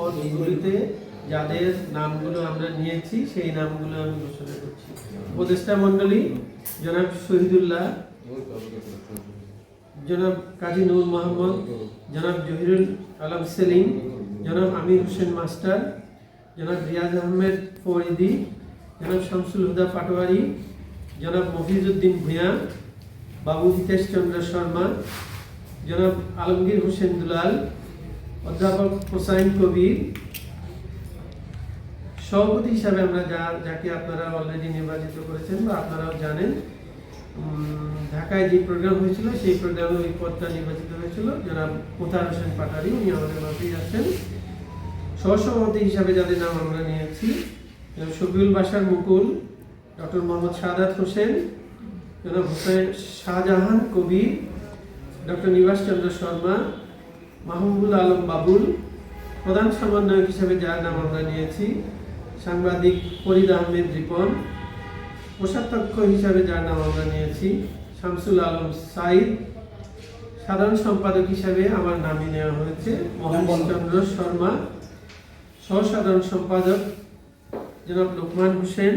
পদগুলিতে যাদের নামগুলো আমরা নিয়েছি, সেই নামগুলো আমি ঘোষণা করছি। উপদেষ্টা জনাব শহীদুল্লাহ, জনাব কাজী নূর মোহাম্মদ, জনাব জহিরুল আলম সেলিম, জনাব আমির হোসেন মাস্টার, জনাব রিয়াজ আহমেদ ফরিদি, জনাব শামসুল হুদা পাটোয়ারি, জনাব মফিজউদ্দিন ভূঁইয়া বাবু হিতেশ চন্দ্র শর্মা, জনাব আলমগীর হোসেন দুলাল অধ্যাপক হোসাইন কবির। সভাপতি হিসাবে আমরা যা, যাকে আপনারা অলরেডি নির্বাচিত করেছেন বা আপনারাও জানেন ঢাকায় যে প্রোগ্রাম হয়েছিল, সেই প্রোগ্রামে ওই পদটা নির্বাচিত হয়েছিল। জনাব মোতার হোসেন পাটারি, উনি আমাদের মাঝেই আছেন। সহসভাপতি হিসাবে যাদের নাম আমরা নিয়েছি শফিউল বাসার মুকুল, ডক্টর মোহাম্মদ সাদাত হোসেন, জনাব হোসেন শাহজাহান কবির, ডক্টর নিবাস চন্দ্র শর্মা মাহমুদুল আলম বাবুল প্রধান সমন্বয়ক হিসেবে যার নাম আমরা নিয়েছি সাংবাদিক ফরিদ আহমেদ রিপন কোষাধ্যক্ষ হিসাবে যার নাম আমরা নিয়েছি শামসুল আলম সাইদ সাধারণ সম্পাদক হিসাবে আমার নামই নেওয়া হয়েছে মহেশ চন্দ্র শর্মা সহসাধারণ সম্পাদক জনাব লোকমান হোসেন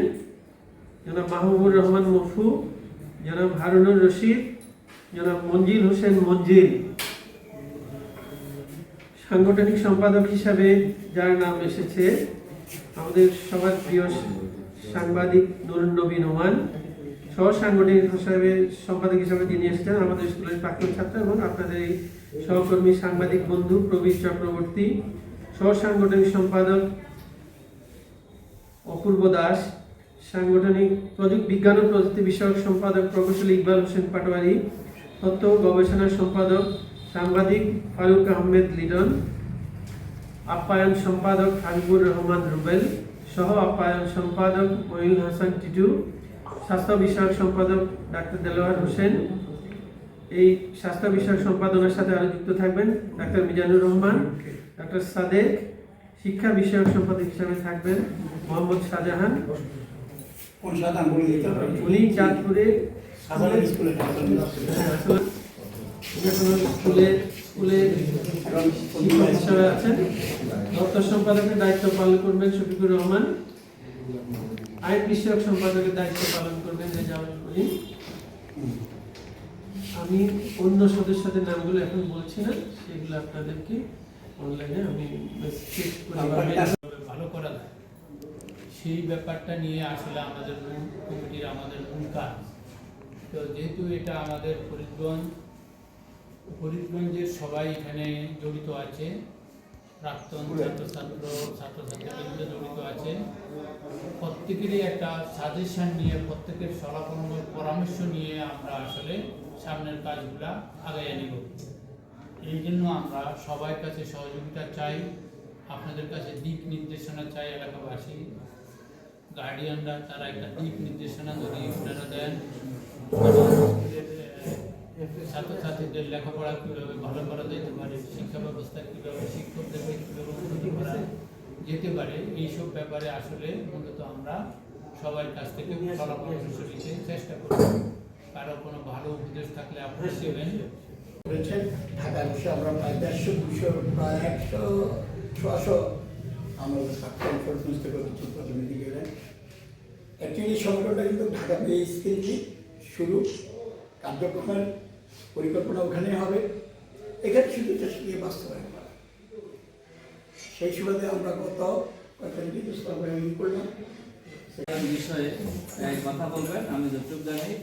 জনাব মাহবুবুর রহমান মফু জনাব হারুনুর রশিদ জনাব মঞ্জিল হোসেন মঞ্জিল। সাংগঠনিক সম্পাদক হিসাবে যার নাম এসেছে আমাদের সবার প্রিয় সাংবাদিক নুরুন নবী নোমান সহ সাংগঠনিক হিসাবে সম্পাদক হিসাবে তিনি এসেছেন আমাদের স্কুলের প্রাক্তন ছাত্র এবং আপনাদের এই সহকর্মী সাংবাদিক বন্ধু প্রবীর চক্রবর্তী সহ সাংগঠনিক সম্পাদক অপূর্ব দাস, সাংগঠনিক প্রযুক্তি, বিজ্ঞান ও প্রযুক্তি বিষয়ক সম্পাদক প্রকৌশলী ইকবাল হোসেন পাটোয়ারি, তথ্য গবেষণা সম্পাদক সাংবাদিক ফারুক আহমেদ লিডন আপ্যায়ন সম্পাদক হাবিবুর রহমান রুবেল সহ আপ্যায়ন সম্পাদক মঈন হাসান টিটু স্বাস্থ্য বিষয়ক সম্পাদক ডাক্তার দেলোয়ার হোসেন। এই স্বাস্থ্য বিষয়ক সম্পাদনার সাথে আরও যুক্ত থাকবেন ডাক্তার মিজানুর রহমান ডাক্তার সাদেক শিক্ষা বিষয়ক সম্পাদক হিসাবে থাকবেন মোহাম্মদ শাহজাহান। উনি চাঁদপুরে আমি অন্য সদস্যদের নামগুলো এখন বলছি না সেগুলো আপনাদেরকে অনলাইনে আমি ভালো করা সেই ব্যাপারটা নিয়ে আসলে আমাদের মূল কমিটির আমাদের কাজ তো যেহেতু এটা আমাদের ফরিদগঞ্জ ফরিদগঞ্জের সবাই এখানে জড়িত আছে। প্রাক্তন ছাত্রছাত্র ছাত্রছাত্রীবৃন্দ জড়িত আছে। প্রত্যেকেরই একটা সাজেশন নিয়ে প্রত্যেকের সলাপরামর্শ পরামর্শ নিয়ে আমরা আসলে সামনের কাজগুলা আগাইয়ে নিব। এই জন্য আমরা সবার কাছে সহযোগিতা চাই আপনাদের কাছে দিক নির্দেশনা চাই এলাকাবাসী। গার্ডিয়ানরা তারা একটা দিক নির্দেশনা যদি আপনারা দেন স্কুলের, আহ, ছাত্রছাত্রীদের লেখাপড়া কীভাবে ভালো করা যেতে পারে, শিক্ষা ব্যবস্থা কীভাবে শিক্ষকদেরকে কীভাবে উন্নতি করা যেতে পারে, এইসব ব্যাপারে আসলে মূলত আমরা সবার কাছ থেকে পরামর্শ নিতে চেষ্টা করব। কারও কোনো ভালো উপদেশ থাকলে আপনারা দেবেন। করেছেন ঢাকায় বসে আমরা প্রায় দেড়শো, দুশো, প্রায় একশো, ছশো আমরা প্রাক্তন ফোর্স থেকে প্রতিনিধি গেলেন অ্যাকচুয়ালি সংগঠনটা কিন্তু ঢাকা থেকে শুরু। কার্যক্রমের পরিকল্পনা ওখানে হবে। এখানে শুধু চেষ্টা দিয়ে বাস্তবায়ন করা। সেই সুবাদে আমরা গত কয়েকটা কিছু করলাম। বিষয়ে কথা বলবেন। আমি যতটুকু জানি